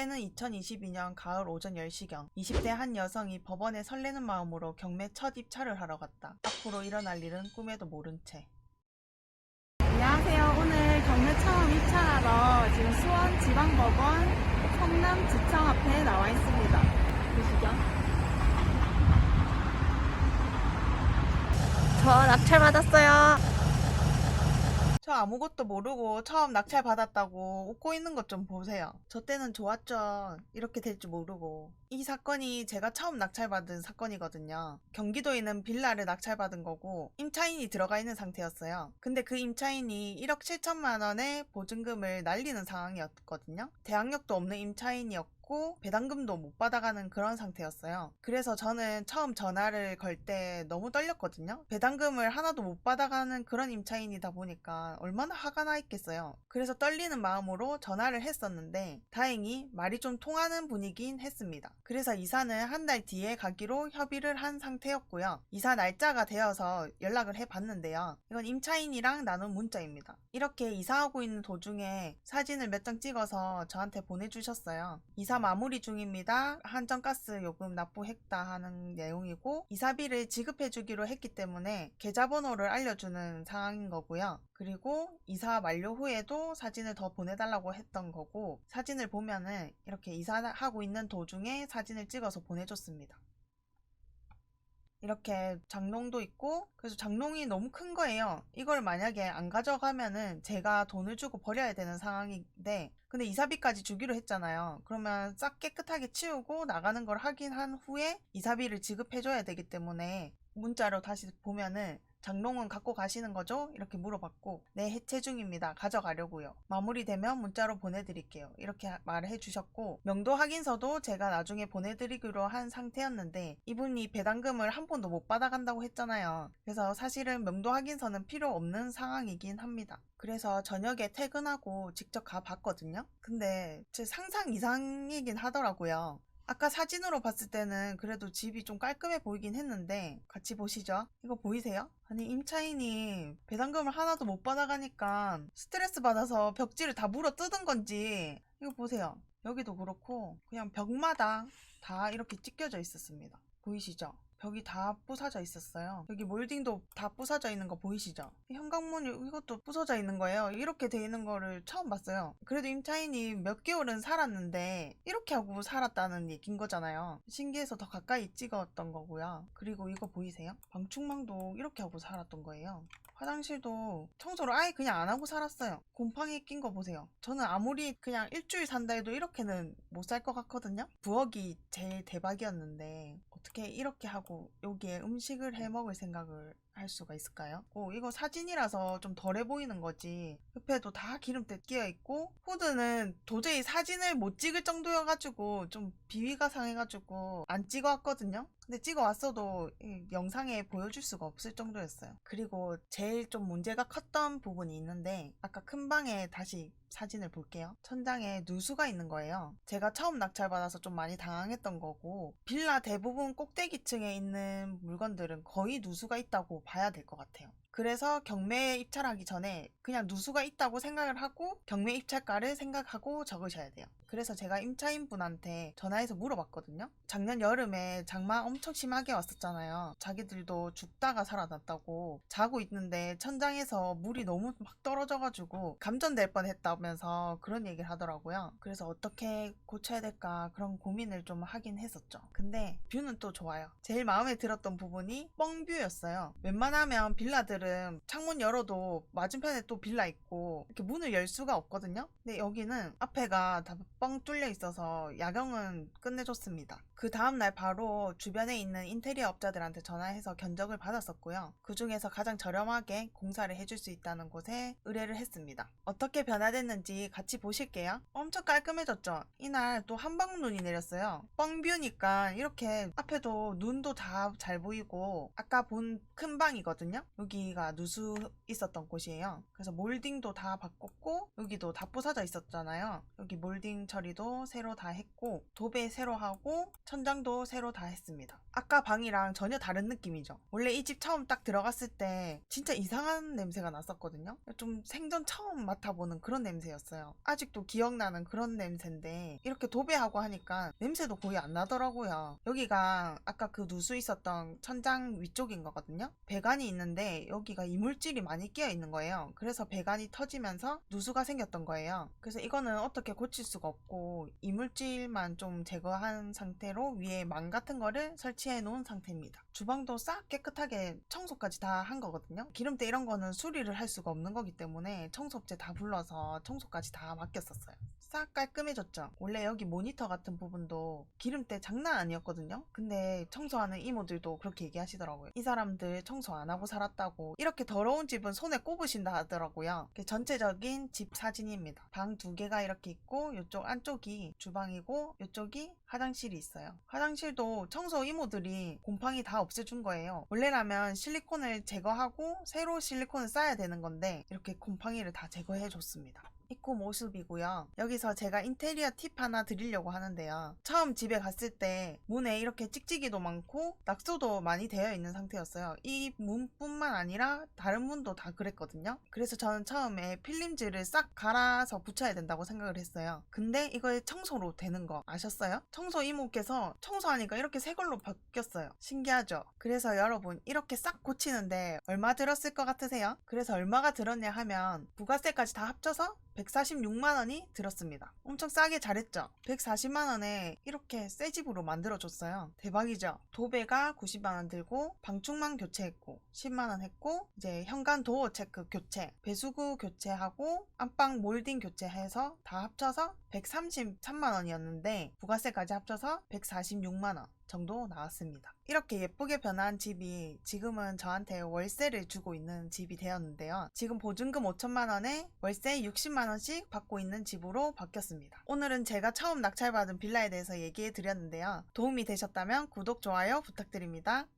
때는 2022년 가을 오전 10시경 20대 한 여성이 법원에 설레는 마음으로 경매 첫 입찰을 하러 갔다. 앞으로 일어날 일은 꿈에도 모른 채. 안녕하세요. 오늘 경매 처음 입찰하러 지금 수원 지방법원 성남 지청 앞에 나와 있습니다. 보시죠. 저 낙찰 받았어요. 저 아무것도 모르고 처음 낙찰 받았다고 웃고 있는 것 좀 보세요. 저 때는 좋았죠. 이렇게 될 줄 모르고. 이 사건이 제가 처음 낙찰받은 사건이거든요. 경기도에 있는 빌라를 낙찰받은 거고 임차인이 들어가 있는 상태였어요. 근데 그 임차인이 1억 7천만 원의 보증금을 날리는 상황이었거든요. 대항력도 없는 임차인이었고 배당금도 못 받아가는 그런 상태였어요. 그래서 저는 처음 전화를 걸 때 너무 떨렸거든요. 배당금을 하나도 못 받아가는 그런 임차인이다 보니까 얼마나 화가 나 있겠어요. 그래서 떨리는 마음으로 전화를 했었는데 다행히 말이 좀 통하는 분이긴 했습니다. 그래서 이사는 한 달 뒤에 가기로 협의를 한 상태였고요. 이사 날짜가 되어서 연락을 해봤는데요. 이건 임차인이랑 나눈 문자입니다. 이렇게 이사하고 있는 도중에 사진을 몇 장 찍어서 저한테 보내주셨어요. 이사 마무리 중입니다. 한정가스 요금 납부했다 하는 내용이고 이사비를 지급해 주기로 했기 때문에 계좌번호를 알려주는 상황인 거고요. 그리고 이사 만료 후에도 사진을 더 보내달라고 했던 거고 사진을 보면은 이렇게 이사하고 있는 도중에 사진을 찍어서 보내줬습니다. 이렇게 장롱도 있고 그래서 장롱이 너무 큰 거예요. 이걸 만약에 안 가져가면은 제가 돈을 주고 버려야 되는 상황인데 근데 이사비까지 주기로 했잖아요. 그러면 싹 깨끗하게 치우고 나가는 걸 확인한 후에 이사비를 지급해줘야 되기 때문에 문자로 다시 보면은 장롱은 갖고 가시는 거죠? 이렇게 물어봤고 네 해체 중입니다. 가져가려고요. 마무리되면 문자로 보내드릴게요. 이렇게 말을 해주셨고 명도 확인서도 제가 나중에 보내드리기로 한 상태였는데 이분이 배당금을 한 번도 못 받아간다고 했잖아요. 그래서 사실은 명도 확인서는 필요 없는 상황이긴 합니다. 그래서 저녁에 퇴근하고 직접 가봤거든요. 근데 제 상상 이상이긴 하더라고요. 아까 사진으로 봤을 때는 그래도 집이 좀 깔끔해 보이긴 했는데 같이 보시죠. 이거 보이세요? 아니 임차인이 배당금을 하나도 못 받아가니까 스트레스 받아서 벽지를 다 물어 뜯은 건지 이거 보세요. 여기도 그렇고 그냥 벽마다 다 이렇게 찢겨져 있었습니다. 보이시죠? 벽이 다 부서져 있었어요. 여기 몰딩도 다 부서져 있는 거 보이시죠? 현관문 이것도 부서져 있는 거예요. 이렇게 돼 있는 거를 처음 봤어요. 그래도 임차인이 몇 개월은 살았는데 이렇게 하고 살았다는 얘긴 거잖아요. 신기해서 더 가까이 찍었던 거고요. 그리고 이거 보이세요? 방충망도 이렇게 하고 살았던 거예요. 화장실도 청소를 아예 그냥 안 하고 살았어요. 곰팡이 낀 거 보세요. 저는 아무리 그냥 일주일 산다 해도 이렇게는 못 살 것 같거든요. 부엌이 제일 대박이었는데 어떻게 이렇게 하고 여기에 음식을 해 먹을 생각을 할 수가 있을까요? 어, 이거 사진이라서 좀 덜해 보이는 거지. 옆에도 다 기름때 끼어 있고 후드는 도저히 사진을 못 찍을 정도여가지고 좀 비위가 상해가지고 안 찍어왔거든요. 근데 찍어 왔어도 이 영상에 보여줄 수가 없을 정도였어요. 그리고 제일 좀 문제가 컸던 부분이 있는데 아까 큰 방에 다시 사진을 볼게요. 천장에 누수가 있는 거예요. 제가 처음 낙찰받아서 좀 많이 당황했던 거고 빌라 대부분 꼭대기층에 있는 물건들은 거의 누수가 있다고 봐야 될 것 같아요. 그래서 경매에 입찰하기 전에 그냥 누수가 있다고 생각을 하고 경매 입찰가를 생각하고 적으셔야 돼요. 그래서 제가 임차인 분한테 전화해서 물어봤거든요. 작년 여름에 장마 엄청 심하게 왔었잖아요. 자기들도 죽다가 살아났다고 자고 있는데 천장에서 물이 너무 막 떨어져가지고 감전될 뻔했다면서 그런 얘기를 하더라고요. 그래서 어떻게 고쳐야 될까 그런 고민을 좀 하긴 했었죠. 근데 뷰는 또 좋아요. 제일 마음에 들었던 부분이 뻥뷰였어요. 웬만하면 빌라들 은 창문 열어도 맞은편에 또 빌라 있고 이렇게 문을 열 수가 없거든요. 근데 여기는 앞에가 다 뻥 뚫려 있어서 야경은 끝내줬습니다. 그 다음날 바로 주변에 있는 인테리어 업자들한테 전화해서 견적을 받았었고요. 그 중에서 가장 저렴하게 공사를 해줄 수 있다는 곳에 의뢰를 했습니다. 어떻게 변화됐는지 같이 보실게요. 엄청 깔끔해졌죠? 이날 또 한방 눈이 내렸어요. 뻥뷰니까 이렇게 앞에도 눈도 다 잘 보이고 아까 본 큰 방이거든요. 여기 가 누수 있었던 곳이에요. 그래서 몰딩도 다 바꿨고 여기도 다 부서져 있었잖아요. 여기 몰딩 처리도 새로 다 했고 도배 새로 하고 천장도 새로 다 했습니다. 아까 방이랑 전혀 다른 느낌이죠. 원래 이 집 처음 딱 들어갔을 때 진짜 이상한 냄새가 났었거든요. 좀 생전 처음 맡아보는 그런 냄새였어요. 아직도 기억나는 그런 냄새인데 이렇게 도배하고 하니까 냄새도 거의 안 나더라고요. 여기가 아까 그 누수 있었던 천장 위쪽인 거거든요. 배관이 있는데 여기 가 이물질이 많이 끼어 있는 거예요. 그래서 배관이 터지면서 누수가 생겼던 거예요. 그래서 이거는 어떻게 고칠 수가 없고 이물질만 좀 제거한 상태로 위에 망 같은 거를 설치해 놓은 상태입니다. 주방도 싹 깨끗하게 청소까지 다 한 거거든요. 기름때 이런 거는 수리를 할 수가 없는 거기 때문에 청소업체 다 불러서 청소까지 다 맡겼었어요. 싹 깔끔해졌죠. 원래 여기 모니터 같은 부분도 기름때 장난 아니었거든요. 근데 청소하는 이모들도 그렇게 얘기하시더라고요. 이 사람들 청소 안 하고 살았다고 이렇게 더러운 집은 손에 꼽으신다 하더라고요. 전체적인 집 사진입니다. 방 두 개가 이렇게 있고 이쪽 안쪽이 주방이고 이쪽이 화장실이 있어요. 화장실도 청소 이모들이 곰팡이 다 없애준 거예요. 원래라면 실리콘을 제거하고 새로 실리콘을 쌓아야 되는 건데 이렇게 곰팡이를 다 제거해 줬습니다. 입구 모습이고요. 여기서 제가 인테리어 팁 하나 드리려고 하는데요. 처음 집에 갔을 때 문에 이렇게 찍찍이도 많고 낙서도 많이 되어 있는 상태였어요. 이 문뿐만 아니라 다른 문도 다 그랬거든요. 그래서 저는 처음에 필름지를 싹 갈아서 붙여야 된다고 생각을 했어요. 근데 이거에 청소로 되는 거 아셨어요? 청소 이모께서 청소하니까 이렇게 새 걸로 바뀌었어요. 신기하죠? 그래서 여러분 이렇게 싹 고치는데 얼마 들었을 것 같으세요? 그래서 얼마가 들었냐 하면 부가세까지 다 합쳐서 146만 원이 들었습니다. 엄청 싸게 잘했죠? 140만 원에 이렇게 새 집으로 만들어줬어요. 대박이죠? 도배가 90만 원 들고 방충망 교체했고 10만 원 했고 이제 현관 도어 체크 교체, 배수구 교체하고 안방 몰딩 교체해서 다 합쳐서 133만 원이었는데 부가세까지 합쳐서 146만 원. 정도 나왔습니다. 이렇게 예쁘게 변한 집이 지금은 저한테 월세를 주고 있는 집이 되었는데요. 지금 보증금 5천만 원에 월세 60만 원씩 받고 있는 집으로 바뀌었습니다. 오늘은 제가 처음 낙찰받은 빌라에 대해서 얘기해 드렸는데요. 도움이 되셨다면 구독, 좋아요 부탁드립니다.